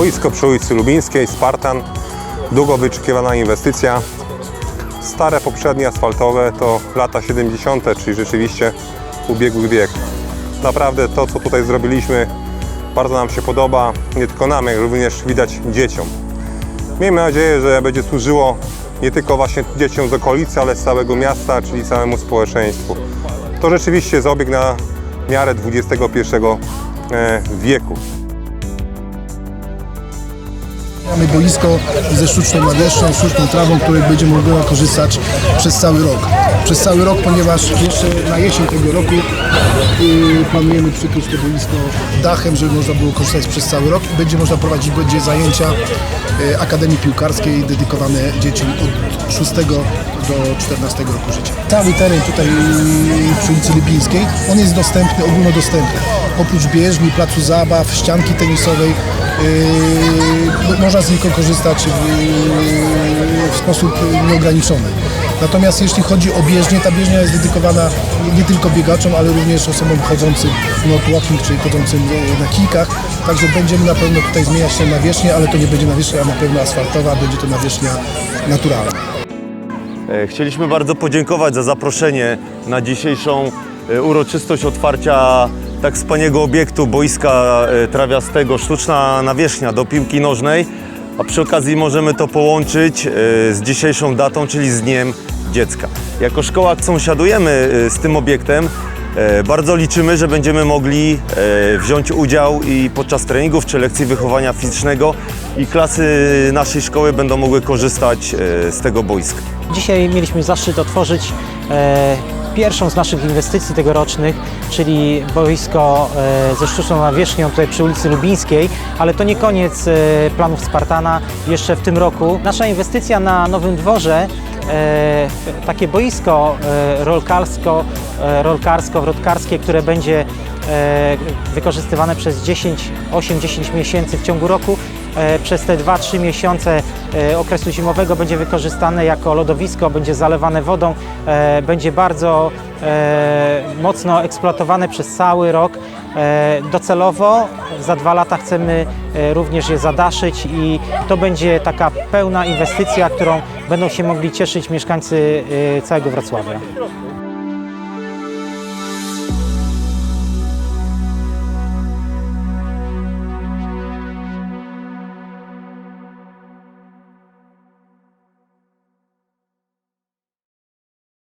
Boisko przy ulicy Lubińskiej, Spartan. Długo wyczekiwana inwestycja. Stare poprzednie asfaltowe to lata 70., czyli rzeczywiście ubiegły wiek. Naprawdę to, co tutaj zrobiliśmy, bardzo nam się podoba. Nie tylko nam, jak również widać dzieciom. Miejmy nadzieję, że będzie służyło nie tylko właśnie dzieciom z okolicy, ale z całego miasta, czyli całemu społeczeństwu. To rzeczywiście obieg na miarę XXI e, wieku. Mamy boisko ze sztuczną nawierzchnią, sztuczną trawą, której będzie mogła korzystać przez cały rok. Przez cały rok, ponieważ jeszcze na jesień tego roku yy, planujemy przykryć to boisko dachem, żeby można było korzystać przez cały rok będzie można prowadzić będzie zajęcia yy, Akademii Piłkarskiej dedykowane dzieciom od 6 do 14 roku życia. Cały teren tutaj przy ulicy Libińskiej, on jest dostępny, ogólnodostępny. Oprócz bieżni, placu zabaw, ścianki tenisowej, Yy, można z niego korzystać w, w sposób nieograniczony. Natomiast jeśli chodzi o bieżnię, ta bieżnia jest dedykowana nie tylko biegaczom, ale również osobom chodzącym not walking, czyli chodzącym na kijkach. Także będziemy na pewno tutaj zmieniać się nawierzchnię, ale to nie będzie nawierzchnia na pewno asfaltowa, będzie to nawierzchnia naturalna. E, Chcieliśmy bardzo podziękować za zaproszenie na dzisiejszą e, uroczystość otwarcia tak wspaniałego obiektu boiska e, trawiastego, sztuczna nawierzchnia do piłki nożnej, a przy okazji możemy to połączyć e, z dzisiejszą datą, czyli z Dniem Dziecka. Jako szkoła sąsiadujemy e, z tym obiektem. E, Bardzo liczymy, że będziemy mogli wziąć udział i podczas treningów czy lekcji wychowania fizycznego i klasy naszej szkoły będą mogły korzystać z tego boiska. Dzisiaj mieliśmy zaszczyt otworzyć pierwszą z naszych inwestycji tegorocznych, czyli boisko e, ze sztuczną nawierzchnią tutaj przy ulicy Lubińskiej, ale to nie koniec e, planów Spartana. Jeszcze w tym roku nasza inwestycja na Nowym Dworze e, takie boisko rolkarsko, e, rolkarsko-wrotkarskie, które będzie wykorzystywane przez 10, 8-10 miesięcy w ciągu roku. Przez te 2-3 miesiące okresu zimowego będzie wykorzystane jako lodowisko, będzie zalewane wodą, e, będzie bardzo e, mocno eksploatowane przez cały rok. E, Docelowo za dwa lata chcemy e, również je zadaszyć i to będzie taka pełna inwestycja, którą będą się mogli cieszyć mieszkańcy e, całego Wrocławia.